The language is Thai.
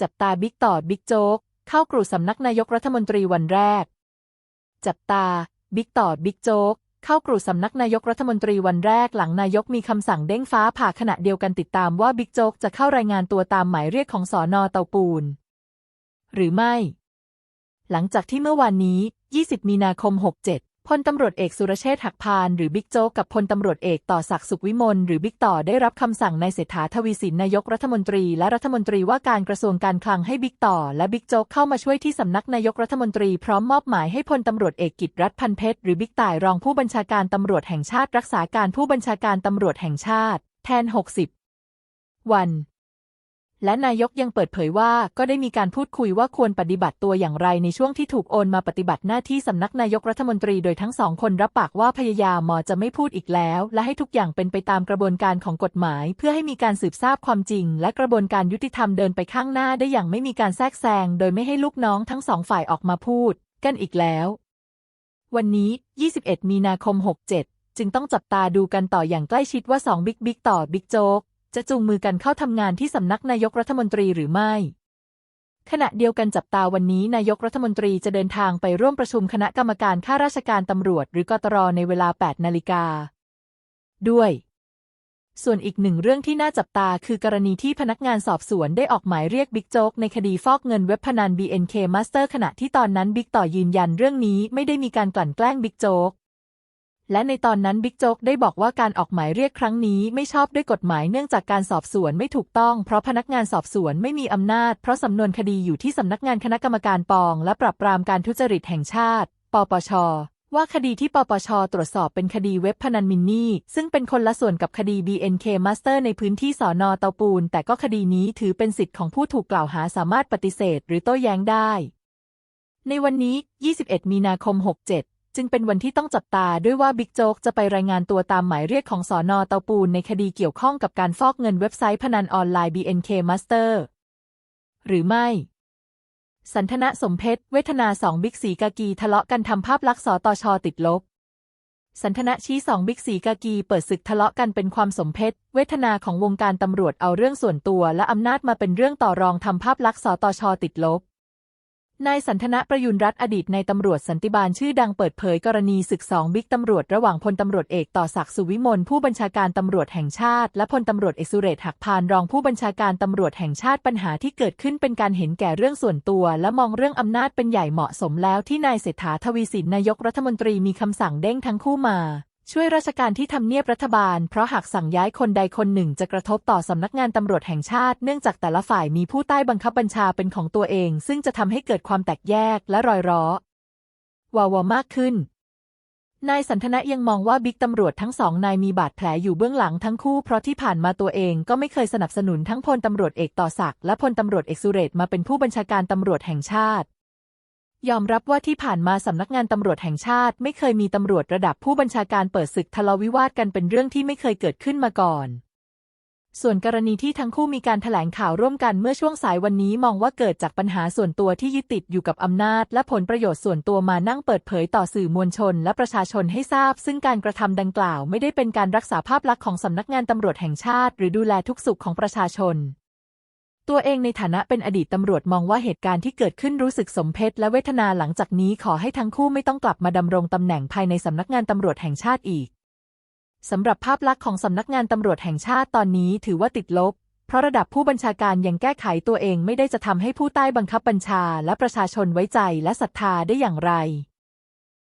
จับตาบิ๊กต่อบิ๊กโจ๊ก เข้ากรูสำนักนายกรัฐมนตรีวันแรก จับตา บิ๊กต่อบิ๊กโจ๊ก เข้ากรูสำนักนายกรัฐมนตรีวันแรกหลังนายกมีคำสั่งเด้งฟ้าผ่าขณะเดียวกันติดตามว่าบิ๊กโจ๊กจะเข้ารายงานตัวตามหมายเรียกของสอนอเตาปูน หรือไม่ หลังจากที่เมื่อวานนี้ 20 มีนาคม 67 พลตำรวจเอกสุรเชษฐ์หักพานหรือบิ๊กโจ๊กกับพลตำรวจเอกต่อศักดิ์สุขวิมลหรือบิ๊กต่อได้รับคำสั่งในเศรษฐาทวีสินนายกรัฐมนตรีและรัฐมนตรีว่าการกระทรวงการคลังให้บิ๊กต่อและบิ๊กโจ๊กเข้ามาช่วยที่สำนักนายกรัฐมนตรีพร้อมมอบหมายให้พลตำรวจเอกกิตรัฐพันเพชรหรือบิ๊กต่ายรองผู้บัญชาการตำรวจแห่งชาติรักษาการผู้บัญชาการตำรวจแห่งชาติ แทน 60 วัน และนายกยังเปิดเผยว่าก็ได้มีการพูดคุยว่าควรปฏิบัติตัวอย่างไรในช่วงที่ถูกโอนมาปฏิบัติหน้าที่สำนักนายกรัฐมนตรีโดยทั้งสองคนรับปากว่าพยายามมอจะไม่พูดอีกแล้ว และให้ทุกอย่างเป็นไปตามกระบวนการของกฎหมาย เพื่อให้มีการสืบทราบความจริง และกระบวนการยุติธรรมเดินไปข้างหน้าได้อย่างไม่มีการแทรกแซงโดยไม่ให้ลูกน้องทั้งสองฝ่ายออกมาพูด กันอีกแล้ว วันนี้ 21 มีนาคม 67 จึงต้องจับตาดูกันต่ออย่างใกล้ชิดว่าสองบิ๊กบิ๊กต่อบิ๊กโจ๊ก จะจูงมือกันเข้าทำงานที่สำนักนายกรัฐมนตรีหรือไม่ ขณะเดียวกันจับตาวันนี้นายกรัฐมนตรีจะเดินทางไปร่วมประชุมคณะกรรมการข้าราชการตำรวจ หรือกตรในเวลา 8 นาฬิกา ด้วย ส่วนอีกหนึ่งเรื่องที่น่าจับตาคือกรณีที่พนักงานสอบสวนได้ออกหมายเรียกบิ๊กโจ๊กในคดีฟอกเงินเว็บพนัน BNK Master ขณะที่ตอนนั้นบิ๊กต่อยืนยันเรื่องนี้ไม่ได้มีการกลั่นแกล้งบิ๊กโจ๊ก และในตอนนั้นบิ๊กโจ๊กได้บอกว่าการออกหมายเรียกครั้งนี้ไม่ชอบด้วยกฎหมายเนื่องจากการสอบสวนไม่ถูกต้องเพราะพนักงานสอบสวนไม่มีอำนาจ เพราะสำนวนคดีอยู่ที่สำนักงานคณะกรรมการปอง และปราบปรามการทุจริตแห่งชาติ ปปช ว่าคดีที่ปปช ตรวจสอบเป็นคดีเว็บพนันมินนี่ ซึ่งเป็นคนละส่วนกับคดี BNK Master ในพื้นที่สอนอเตาปูน แต่ก็คดีนี้ถือเป็นสิทธิ์ของผู้ถูกกล่าวหาสามารถปฏิเสธ หรือโต้แย้งได้ ในวันนี้ 21 มีนาคม 67 จึงเป็นวันที่ต้องจับตาด้วยว่าบิ๊กโจ๊กจะไปรายงานตัวตามหมายเรียกของสอนอเตาปูนในคดีเกี่ยวข้องกับการฟอกเงินเว็บไซต์พนันออนไลน์ BNK Master หรือไม่ สันทนะสมเพชร เวทนาสองบิ๊กสีกากีทะเลาะกันทำภาพลักษณ์สตชติดลบ สันทนะชี้สองบิ๊กสีกากีเปิดศึกทะเลาะกันเป็นความสมเพชเวทนาของวงการตำรวจเอาเรื่องส่วนตัวและอำนาจมาเป็นเรื่องต่อรองทำภาพลักษณ์สตชติดลบ นายสันทนะประยุนรัฐอดีตในตำรวจสันติบาลชื่อดังเปิดเผยกรณีศึกสองบิ๊กตำรวจระหว่างพลตำรวจเอกต่อศักดิ์สุวิมลผู้บัญชาการตำรวจแห่งชาติ และพลตำรวจเอกสุเรศหักพานรองผู้บัญชาการตำรวจแห่งชาติปัญหาที่เกิดขึ้นเป็นการเห็นแก่เรื่องส่วนตัว และมองเรื่องอำนาจเป็นใหญ่เหมาะสมแล้วที่นายเศรษฐาทวีสินนายกรัฐมนตรีมีคำสั่งเด้งทั้งคู่มา ช่วยราชการที่ทำเนียบรัฐบาล เพราะหากสั่งย้ายคนใดคนหนึ่งจะกระทบต่อสำนักงานตำรวจแห่งชาติ เนื่องจากแต่ละฝ่ายมีผู้ใต้บังคับบัญชาเป็นของตัวเอง ซึ่งจะทำให้เกิดความแตกแยกและรอยร้อวาวามากขึ้น นายสันทนะยังมองว่าบิ๊กตำรวจทั้งสองนายมีบาดแผลอยู่เบื้องหลังทั้งคู่เพราะที่ผ่านมาตัวเองก็ไม่เคยสนับสนุนทั้งพลตำรวจเอกต่อศักดิ์และพลตำรวจเอกสุเรศมาเป็นผู้บัญชาการตำรวจแห่งชาติ ยอมรับว่าที่ผ่านมาสำนักงานตำรวจแห่งชาติ ไม่เคยมีตำรวจระดับผู้บัญชาการเปิดศึกทะเลาะวิวาทกันเป็นเรื่องที่ไม่เคยเกิดขึ้นมาก่อน ส่วนกรณีที่ทั้งคู่มีการแถลงข่าวร่วมกันเมื่อช่วงสายวันนี้มองว่าเกิดจากปัญหาส่วนตัวที่ยึดติดอยู่กับอำนาจ และผลประโยชน์ส่วนตัวมานั่งเปิดเผยต่อสื่อมวลชน และประชาชนให้ทราบ ซึ่งการกระทำดังกล่าว ไม่ได้เป็นการรักษาภาพลักษณ์ของสำนักงานตำรวจแห่งชาติ หรือดูแลทุกสุขของประชาชน ตัวเองในฐานะเป็นอดีตตำรวจมองว่าเหตุการณ์ที่เกิดขึ้นรู้สึกสมเพชและเวทนาหลังจากนี้ขอให้ทั้งคู่ไม่ต้องกลับมาดำรงตำแหน่งภายในสำนักงานตำรวจแห่งชาติอีก สำหรับภาพลักษณ์ของสำนักงานตำรวจแห่งชาติตอนนี้ถือว่าติดลบ เพราะระดับผู้บัญชาการยังแก้ไขตัวเองไม่ได้จะทำให้ผู้ใต้บังคับบัญชาและประชาชนไว้ใจและศรัทธาได้อย่างไร